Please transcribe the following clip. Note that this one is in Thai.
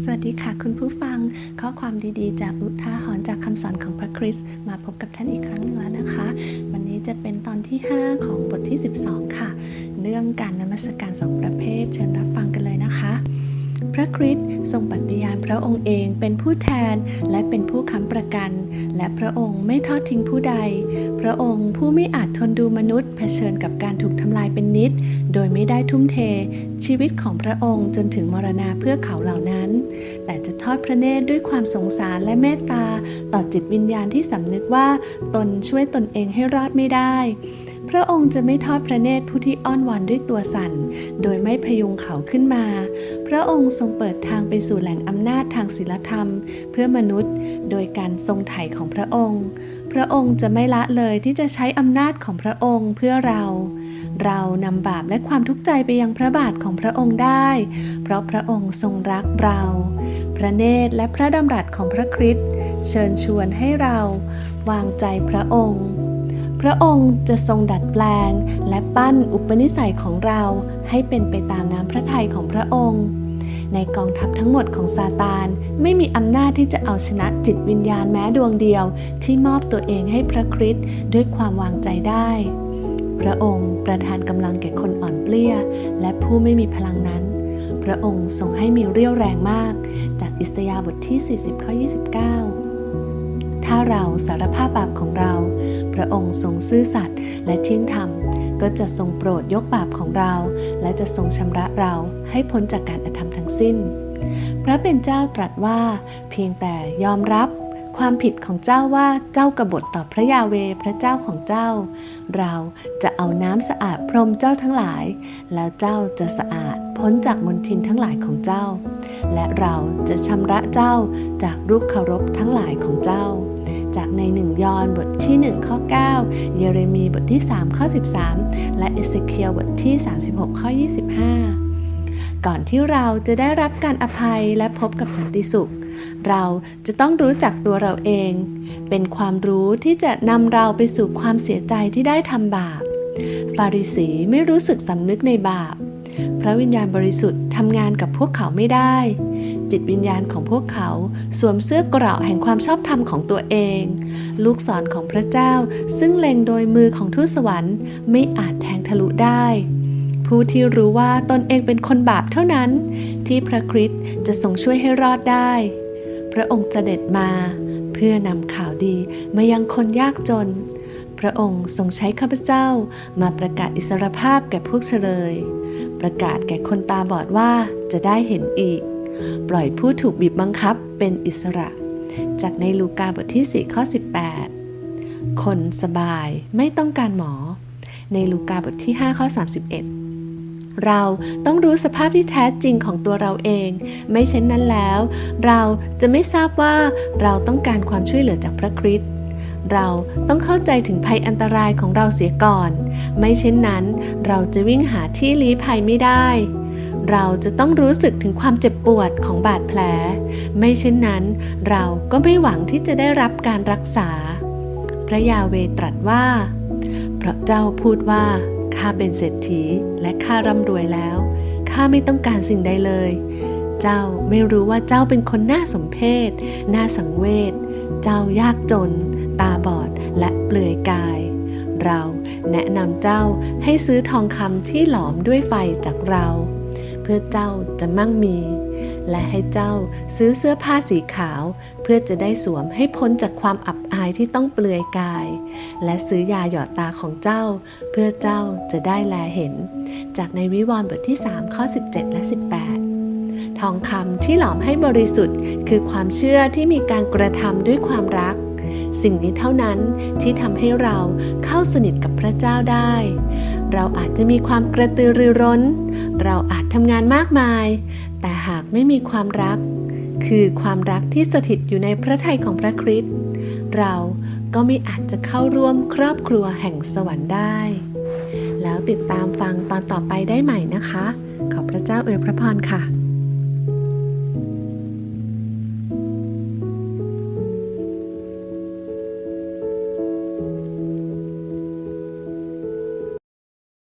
สวัสดีค่ะคุณผู้ฟัง ข้อความดีๆ จากอุทาหรณ์จากคำสอนของพระคริสต์มาพบกับท่านอีกครั้งหนึ่งแล้วนะคะ วันนี้จะเป็นตอนที่ 5 ของบทที่ 12 ค่ะ เรื่องการนมัสการสองประเภท เชิญรับฟังกันเลยนะคะ พระคริสต์ทรงปฏิญาณพระองค์เองเป็นผู้แทนและเป็นผู้ค้ำประกัน และพระองค์ไม่ทอดทิ้งผู้ใด พระองค์ผู้ไม่อาจทนดูมนุษย์เผชิญกับการถูกทำลายเป็นนิด โดยไม่ได้ทุ่มเท ชีวิตของพระองค์จนถึงมรณาเพื่อเขาเหล่านั้น แต่จะทอดพระเนตรด้วยความสงสารและเมตตา ต่อจิตวิญญาณที่สำนึกว่าตนช่วยตนเองให้รอดไม่ได้ พระองค์จะไม่ทอดพระเนตรผู้ที่อ้อนวอนด้วยตัวสั่น โดยไม่พยุงเขาขึ้นมา พระองค์ทรงเปิดทางไปสู่แหล่งอำนาจทางศีลธรรม เพื่อมนุษย์ โดยการทรงไถ่ของพระองค์ พระองค์จะไม่ละเลยที่จะใช้อำนาจของพระองค์เพื่อเรา เรานำบาปและความทุกข์ใจไปยังพระบาทของพระองค์ได้ เพราะพระองค์ทรงรักเรา พระเนตรและพระดำรัสของพระคริสต์เชิญชวนให้เรา วางใจพระองค์ พระองค์จะทรงดัดแปลง และปั้นอุปนิสัยของเราให้เป็นไปตามน้ำพระทัยของพระองค์ ในกองทัพทั้งหมดของซาตาน ไม่มีอำนาจที่จะเอาชนะจิตวิญญาณแม้ดวงเดียว ที่มอบตัวเองให้พระคริสต์ด้วยความวางใจได้ พระองค์ประทานกำลังแก่คนอ่อนเปลี้ย และผู้ไม่มีพลังนั้น พระองค์ทรงให้มีเรี่ยวแรงมาก จากอิสยาบทที่ 40 ข้อ 29 ถ้าเราสารภาพบาปของเรา พระองค์ทรงซื่อสัตย์และเที่ยงธรรม ก็จะทรงโปรดยกบาปของเรา และจะทรงชำระเราให้พ้นจากการอธรรมทั้งสิ้น พระเป็นเจ้าตรัสว่า เพียงแต่ยอมรับความผิดของเจ้าว่าเจ้ากบฏต่อพระยาเวพระเจ้าของเจ้า เราจะเอาน้ำสะอาดพรมเจ้าทั้งหลาย แล้วเจ้าจะสะอาดพ้นจากมลทินทั้งหลายของเจ้า และเราจะชำระเจ้าจากรูปเคารพทั้งหลายของเจ้า จากในหนึ่งยอห์นบทที่ 1 ข้อ 9 เยเรมีบทที่ 3 ข้อ 13 และเอเสเคียลบทที่ 36 ข้อ 25 ก่อนที่เราจะได้รับการอภัยและพบกับสันติสุข เราจะต้องรู้จักตัวเราเอง เป็นความรู้ที่จะนำเราไปสู่ความเสียใจที่ได้ทำบาป ฟาริสีไม่รู้สึกสำนึกในบาป พระวิญญาณบริสุทธิ์ทำงานกับพวกเขาไม่ได้ จิตวิญญาณของพวกเขาสวมเสื้อเกราะแห่งความชอบธรรมของตัวเอง ลูกศรของพระเจ้าซึ่งเล็งโดยมือของทูตสวรรค์ไม่อาจแทงทะลุได้ ผู้ที่รู้ว่าตนเองเป็นคนบาปเท่านั้น ที่พระคริสต์จะทรงช่วยให้รอดได้ พระองค์เสด็จมาเพื่อนำข่าวดีมายังคนยากจน พระองค์ทรงใช้ข้าพเจ้ามาประกาศอิสรภาพแก่พวกเฉลย ประกาศแก่คนตาบอดว่าจะได้เห็นอีก ปล่อยผู้ถูกบีบบังคับเป็นอิสระ จากในลูกาบทที่4ข้อ18 คนสบายไม่ต้องการหมอ ในลูกาบทที่5ข้อ31เราต้องรู้สภาพที่แท้จริงของตัวเราเอง ไม่เช่นนั้นแล้ว เราจะไม่ทราบว่าเราต้องการความช่วยเหลือจากพระคริสต์ เราต้องเข้าใจถึงภัยอันตรายของเราเสียก่อน ไม่เช่นนั้น เราจะวิ่งหาที่ลี้ภัยไม่ได้ เราจะต้องรู้สึกถึงความเจ็บปวดของบาดแผล ไม่เช่นนั้น เราก็ไม่หวังที่จะได้รับการรักษา พระยาเวตรัสว่า เพราะเจ้าพูดว่าข้าเป็นเศรษฐีและข้าร่ำรวยแล้วข้าไม่ต้องการสิ่งใดเลย เจ้าไม่รู้ว่าเจ้าเป็นคนน่าสมเพชน่าสังเวช เจ้ายากจน ตาบอดและเปลือยกาย เราแนะนำเจ้าให้ซื้อทองคำที่หลอมด้วยไฟจากเรา เพื่อเจ้าจะมั่งมี และให้เจ้าซื้อเสื้อผ้าสีขาว เพื่อจะได้สวมให้พ้นจากความอับอายที่ต้องเปลือยกาย และซื้อยาหยอดตาของเจ้า เพื่อเจ้าจะได้แลเห็น จากในวิวรณ์บทที่ 3 ข้อ 17 และ 18ทองคำที่หลอมให้บริสุทธิ์ คือความเชื่อที่มีการกระทำด้วยความรัก สิ่งนี้เท่านั้นที่ทำให้เราเข้าสนิทกับพระเจ้าได้ เราอาจจะมีความกระตือรือร้น เราอาจทำงานมากมาย แต่หากไม่มีความรัก คือความรักที่สถิตอยู่ในพระทัยของพระคริสต์เราก็ไม่อาจจะเข้าร่วมครอบครัวแห่งสวรรค์ได้ แล้วติดตามฟังตอนต่อไปได้ใหม่นะคะ ขอพระเจ้าอวยพระพรค่ะ